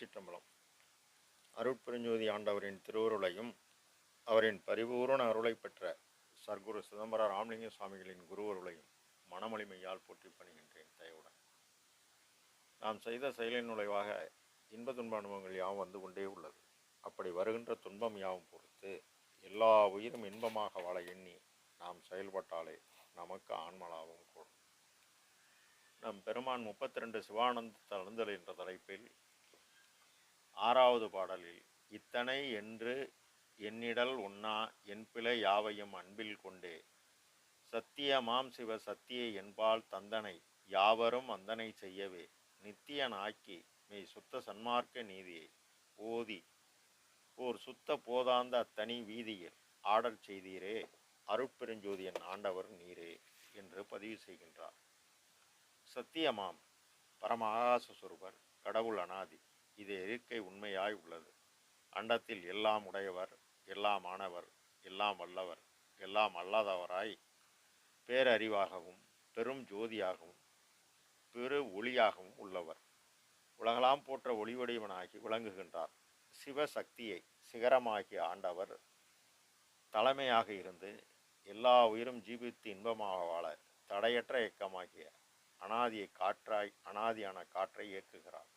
திருச்சிற்றம்பலம். அருட்பெருஞ்சோதி ஆண்டவரின் திருவருளையும் அவரின் பரிபூரண அருளை பெற்ற சர்க்குரு சிதம்பர ராமலிங்க சுவாமிகளின் குருவருளையும் மனமொழிமையால் போற்றி பணிகின்றேன் தயவுடன். நாம் செய்த செயலின் நுழைவாக இன்ப துன்ப அனுபவங்கள் யாவும் வந்து கொண்டே உள்ளது. அப்படி வருகின்ற துன்பம் யாவும் பொறுத்து எல்லா உயிரும் இன்பமாக வாழ எண்ணி நாம் செயல்பட்டாலே நமக்கு ஆன்மலாபம் கூடும். நம் பெருமான் முப்பத்தி ரெண்டு சிவானந்த தழுந்தல் என்ற தலைப்பில் ஆறாவது பாடலில் இத்தனை என்று என்னிடல் உண்ணா என் பிழை யாவையும் அன்பில் கொண்டே. சத்தியமாம் சிவ சத்திய என்பால் தந்தனை யாவரும் அந்தனை செய்யவே. நித்தியனாக்கி மெய் சுத்த சன்மார்க்க நீதியை. ஓதி ஓர் சுத்த போதாந்த அத்தனி வீதியில் ஆடல் செய்தீரே. அருட்பெருஞ்சோதியன் ஆண்டவர் நீரே என்று பதிவு செய்கின்றார். சத்தியமாம் பரமஆகாசஸ்வரூபர் கடவுள் அனாதி. இது இருக்கை உண்மையாய் உள்ளது. அண்டத்தில் எல்லாம் உடையவர் எல்லாம் ஆனவர் எல்லாம் வல்லவர் எல்லாம் அல்லாதவராய் பேரறிவாகவும் பெரும் ஜோதியாகவும் பெரு ஒளியாகவும் உள்ளவர். உலகலாம் போற்ற ஒளிவடிவனாகி விளங்குகின்றார். சிவசக்தியை சிகரமாகிய ஆண்டவர் தலைமையாக இருந்து எல்லா உயிரும் ஜீவித்து இன்பமாக வாழ தடையற்ற இயக்கமாகிய அனாதியை காற்றாய் அனாதியான காற்றை இயக்குகிறார்.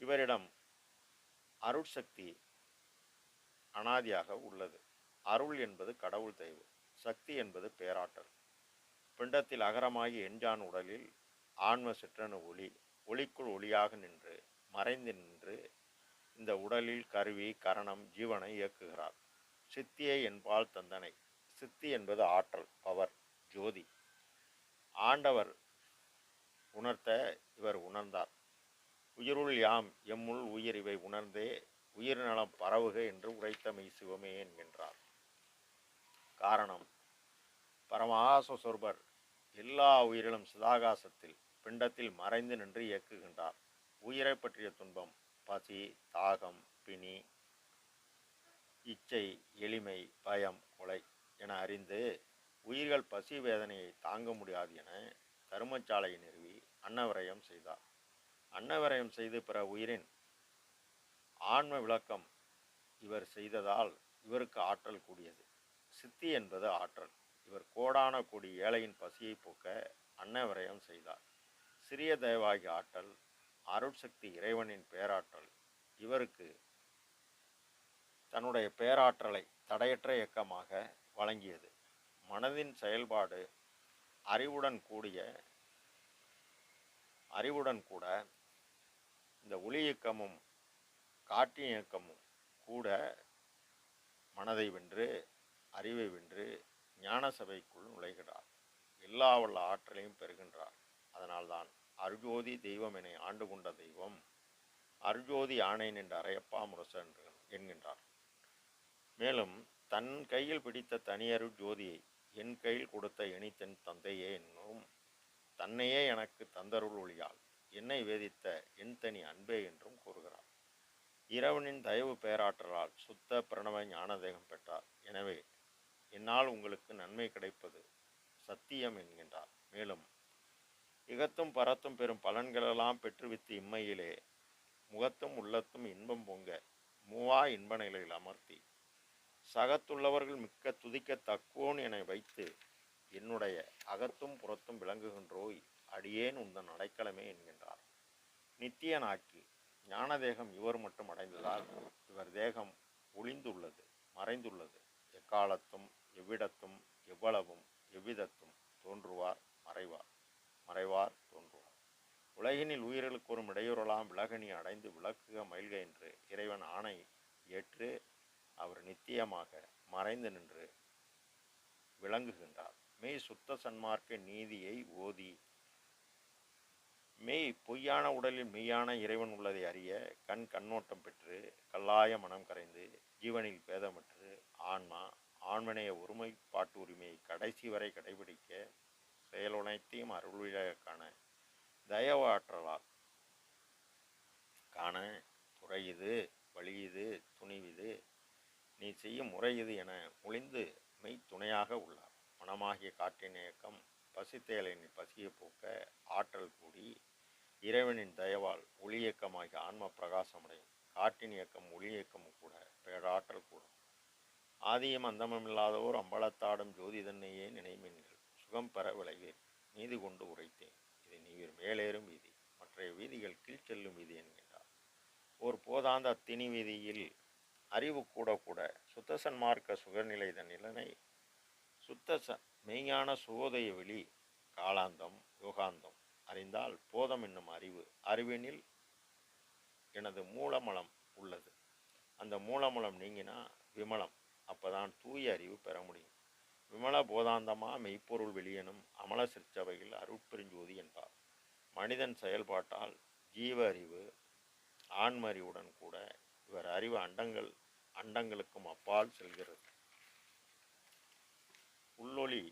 இவரிடம் அருட்சக்தி அனாதியாக உள்ளது. அருள் என்பது கடவுள் தெய்வம். சக்தி என்பது பேராற்றல். பிண்டத்தில் அகரமாகி எஞ்சான் உடலில் ஆன்ம சிற்றணு ஒளி ஒளிக்குள் ஒளியாக நின்று மறைந்து நின்று இந்த உடலில் கருவி கரணம் ஜீவனை இயக்குகிறார். சித்தியை என்பால் தந்தனை. சித்தி என்பது ஆற்றல் பவர் ஜோதி. ஆண்டவர் உணர்த்த இவர் உணர்ந்தார். உயிருள் யாம் எம்முள் உயிர் இவை உணர்ந்தே உயிர் நலம் பரவுக என்று உரைத்தமை சிவமே என்கின்றார். காரணம் பரமஆசஸ்வரூபர் எல்லா உயிரிலும் சிதாகாசத்தில் பிண்டத்தில் மறைந்து நின்று இயக்குகின்றார். உயிரை பற்றிய துன்பம் பசி தாகம் பிணி இச்சை எளிமை பயம் கொலை என அறிந்து உயிர்கள் பசி வேதனையை தாங்க முடியாது என தருமச்சாலையை நிறுவி அன்னவரயம் செய்தார். அன்னவரயம் செய்து பிற உயிரின் ஆன்ம விளக்கம் இவர் செய்ததால் இவருக்கு ஆற்றல் கூடியது. சித்தி என்பது ஆற்றல். இவர் கோடான கோடி ஏழையின் பசியை போக்க அன்னவரயம் செய்தார். சிறிய தயவாகி ஆற்றல் அருட்சக்தி இறைவனின் பேராற்றல். இவருக்கு தன்னுடைய பேராற்றலை தடையற்ற இயக்கமாக வழங்கியது. மனதின் செயல்பாடு அறிவுடன் கூடிய அறிவுடன் கூட இந்த ஒளி இயக்கமும் காற்றின் இயக்கமும் கூட மனதை வென்று அறிவை வென்று ஞான சபைக்குள் நுழைகிறார். எல்லா உள்ள ஆற்றலையும் பெறுகின்றார். அதனால்தான் அருஜோதி தெய்வம் என ஆண்டு கொண்ட தெய்வம் அருஜோதி ஆணையன் என்று அரையப்பா முரசன் என்கின்றார். மேலும் தன் கையில் பிடித்த தனியரு ஜோதியை என் கையில் கொடுத்த இனித்தன் தந்தையே என்னும் தன்னையே எனக்கு தந்தருள் ஒளியால் என்னை வேதித்த என் தனி அன்பே என்றும் கூறுகிறார் இறைவனின் தயவு பேராற்றலால் சுத்த பிரணவ ஞானதேகம் பெற்றார். எனவே என்னால் உங்களுக்கு நன்மை கிடைப்பது சத்தியம் என்கின்றார். மேலும் இகத்தும் பரத்தும் பெறும் பலன்களெல்லாம் பெற்றுவித்து இம்மையிலே முகத்தும் உள்ளத்தும் இன்பம் பொங்க மூவா இன்ப நிலையில் அமர்த்தி சகத்துள்ளவர்கள் மிக்க துதிக்க தக்கோன் என வைத்து என்னுடைய அகத்தும் புறத்தும் விளங்குகின்றோய். அடியேன் உந்தன் அடைக்கலமே என்கின்றார். நித்தியனாக்கி ஞான தேகம் இவர் மட்டும் அடைந்ததால் இவர் தேகம் ஒளிந்துள்ளது மறைந்துள்ளது. எக்காலத்தும் எவ்விடத்தும் எவ்வளவும் எவ்விதத்தும் தோன்றுவார் மறைவார் மறைவார் தோன்றுவார். உலகினில் உயிர்களுக்கு ஒரு இடையூறலாம் விலகணி அடைந்து விளக்குக மயில்க என்று இறைவன் ஆணை ஏற்று அவர் நித்தியமாக மறைந்து நின்று விளங்குகின்றார். மெய் சுத்த சன்மார்க்க நீதியை ஓதி மெய் பொய்யான உடலில் மெய்யான இறைவன் உள்ளதை அறிய கண் கண்ணோட்டம் பெற்று கல்லாய மனம் கரைந்து ஜீவனில் பேதமற்று ஆன்மா ஆண்மனைய ஒருமைப்பாட்டு உரிமையை கடைசி வரை கடைபிடிக்க செயலுனைத்தையும் அருள்விழக்கான தயவாற்றலால் காண துறையுது வழியுது துணிவிது நீ செய்யும் முறையுது என ஒளிந்து மெய் துணையாக உள்ளார். மனமாகிய காற்றின் இயக்கம் பசித்தேலின் பசியை போக்க ஆற்றல் கூடி இறைவனின் தயவால் ஒளி இயக்கமாகி ஆன்ம பிரகாசமடையும் காற்றின் இயக்கம் ஒளி இயக்கமும் கூட பேராற்றல் கூடும் ஆதியம் அந்தமும் அம்பலத்தாடும் ஜோதிதன்னையே நினைமீன்கள். சுகம் பெற விளைவேன் நீதி கொண்டு உரைத்தேன். இது நீர் மேலேறும் வீதி மற்றைய வீதிகள் கீழ் செல்லும் வீதி என்கின்றார். ஓர் போதாந்த அத்தினி வீதியில் அறிவு கூட கூட சுத்த சன்மார்க்க சுகநிலை தன்னிலனை சுத்த ச மெய்ஞான சுகோதய வெளி காலாந்தம் யோகாந்தம் அறிந்தால் போதம் என்னும் அறிவு. அறிவினில் எனது மூலமலம் உள்ளது. அந்த மூலமலம் நீங்கினா விமலம். அப்போதான் தூய அறிவு பெற முடியும். விமல போதாந்தமா மெய்ப்பொருள் வெளியனும் அமல சிற்சபையில் அருட்பெருஞ்சோதி என்பார். மனிதன் செயல்பாட்டால் ஜீவ அறிவு ஆன்மறிவுடன் கூட இவர் அறிவு அண்டங்கள் அண்டங்களுக்கும் அப்பால் செல்கிறது. உள்ளொளி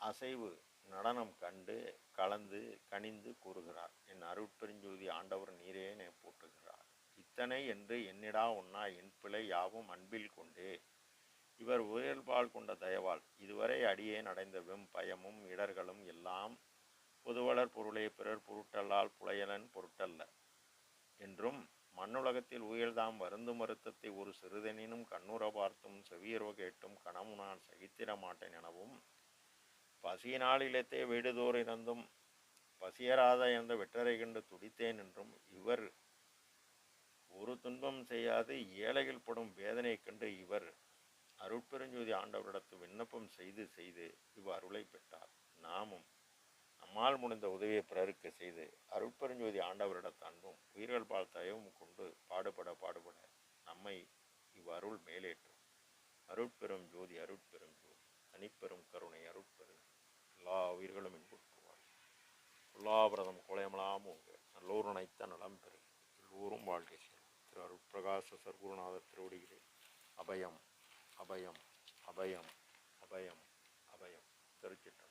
அசைவு நடனம் கண்டு கலந்து கனிந்து கூறுகிறார். என் அருட்பெருஞ்சோதி ஆண்டவர் நீரே என போற்றுகிறார். இத்தனை என்று என்னிடா உண்ணா என் பிழை யாவும் அன்பில் கொண்டே. இவர் உயர்பால் கொண்ட தயவால். இதுவரை அடியே அடைந்த வெம் பயமும் இடர்களும் எல்லாம் பொதுவளர் பொருளே. பிறர் பொருட்டல்லால் புலையலன் பொருட்டல்ல. என்றும் மண்ணுலகத்தில் உயர்தாம் வருந்து மருத்தத்தை ஒரு சிறுதெனினும் கண்ணுற பார்த்தும் செவியர்வ கேட்டும் கணமு நான் சகித்திட மாட்டேன் எனவும் பசியினால் இழைத்தே வீடுதோறிருந்தும் பசியராத என்ற வெற்றரை கண்டு துடித்தேன் என்றும் இவர் ஒரு துன்பம் செய்யாது ஏழைகள் படும் வேதனை கண்டு இவர் அருட்பெருஞ்சோதி ஆண்டவரிடத்து விண்ணப்பம் செய்து செய்து இவ் அருளை பெற்றார். நாமும் நம்மால் முடிந்த உதவியை பிறருக்கு செய்து அருட்பெருஞ்சோதி ஆண்டவரிடத்து அன்பும் உயிர்கள் பால் தயவும் கொண்டு பாடுபட பாடுபட நம்மை இவ் அருள் மேலேற்றும். அருட்பெரும் ஜோதி அருட்பெரும் ஜோதி தனிப்பெரும் கருணை அருட்பெரும் எல்லா உயிர்களும் இன்புற்றுவார் எல்லாபிரதம் குலையமலாம் உங்க நல்லோர் நினைத்த நலம் பெறும். எல்லோரும் வாழ்க்கை செய்யும். திரு அருட்பிரகாச சர்க்குருநாதர் திருவடிகளே. அபயம் அபயம் அபயம் அபயம் அபயம் திருச்சிட்டம்